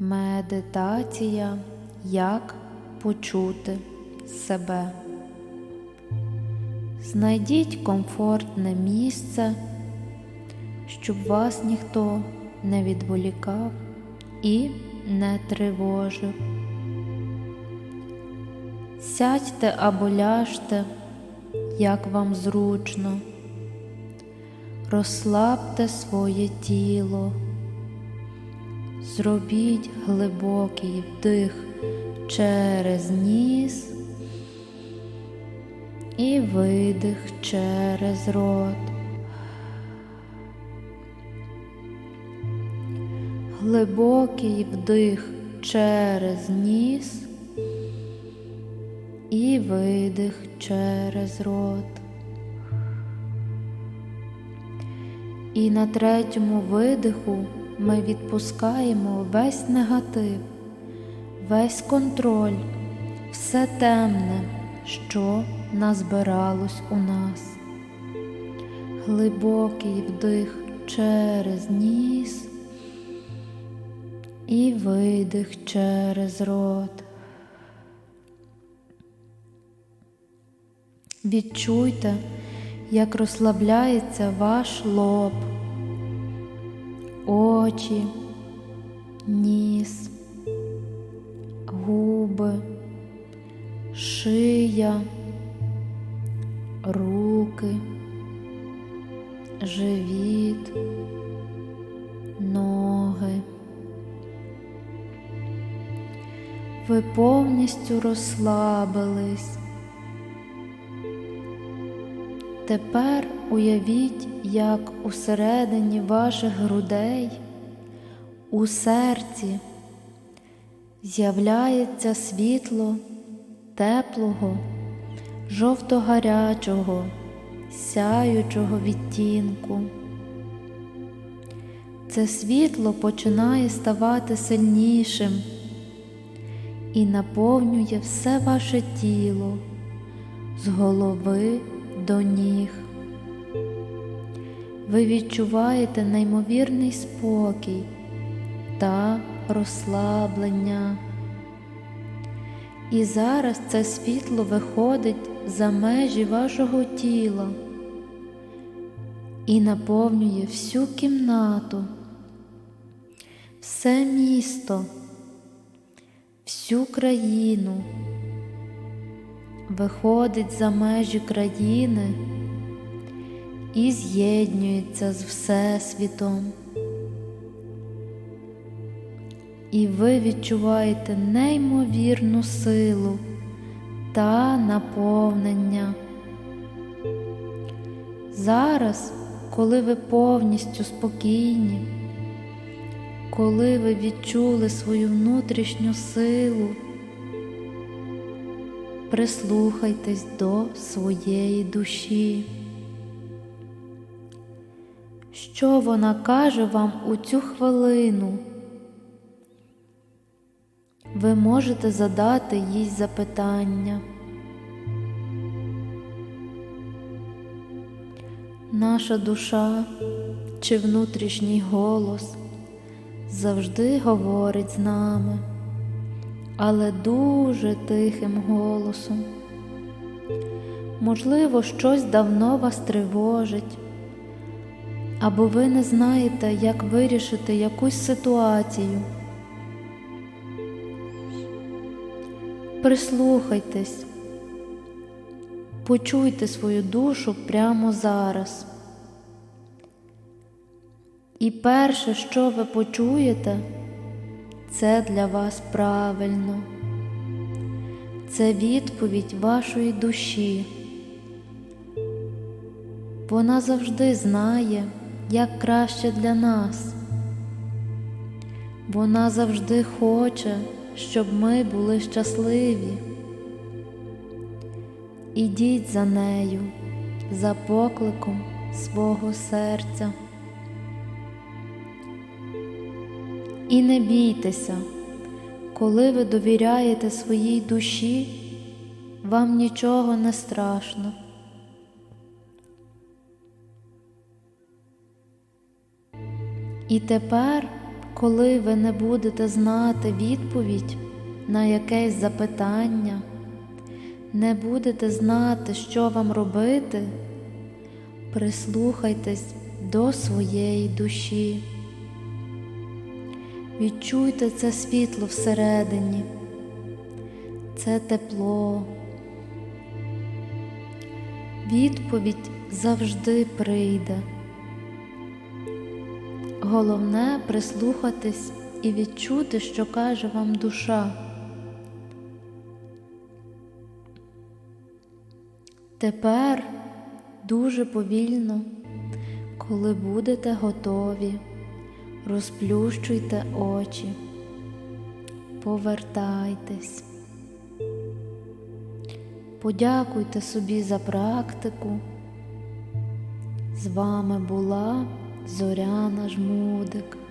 Медитація як почути себе. Знайдіть комфортне місце, щоб вас ніхто не відволікав і не тривожив. Сядьте або ляжте, як вам зручно. Розслабте своє тіло. Зробіть глибокий вдих через ніс і видих через рот. Глибокий вдих через ніс і видих через рот. І на третьому видиху ми відпускаємо весь негатив, весь контроль, все темне, що назбиралось у нас. Глибокий вдих через ніс і видих через рот. Відчуйте, як розслабляється ваш лоб, очі, ніс, губи, шия, руки, живіт, ноги. Ви повністю розслабились. Тепер уявіть, як усередині ваших грудей, у серці з'являється світло теплого, жовто-гарячого, сяючого відтінку. Це світло починає ставати сильнішим і наповнює все ваше тіло з голови до ніг. Ви відчуваєте неймовірний спокій та розслаблення. І зараз це світло виходить за межі вашого тіла і наповнює всю кімнату, все місто, всю країну виходить за межі країни і з'єднується з Всесвітом. І ви відчуваєте неймовірну силу та наповнення. Зараз, коли ви повністю спокійні, коли ви відчули свою внутрішню силу, прислухайтесь до своєї душі. Що вона каже вам у цю хвилину? Ви можете задати їй запитання. Наша душа чи внутрішній голос завжди говорить з нами але дуже тихим голосом. Можливо, щось давно вас тривожить, або ви не знаєте, як вирішити якусь ситуацію. Прислухайтесь, почуйте свою душу прямо зараз. І перше, що ви почуєте, це для вас правильно, це відповідь вашої душі. Вона завжди знає, як краще для нас. Вона завжди хоче, щоб ми були щасливі. Ідіть за нею, за покликом свого серця. І не бійтеся, коли ви довіряєте своїй душі, вам нічого не страшно. І тепер, коли ви не будете знати відповідь на якесь запитання, не будете знати, що вам робити, прислухайтесь до своєї душі. Відчуйте це світло всередині, це тепло. Відповідь завжди прийде. Головне прислухатись і відчути, що каже вам душа. Тепер дуже повільно, коли будете готові, розплющуйте очі, повертайтесь, подякуйте собі за практику. З вами була Зоряна Жмудик.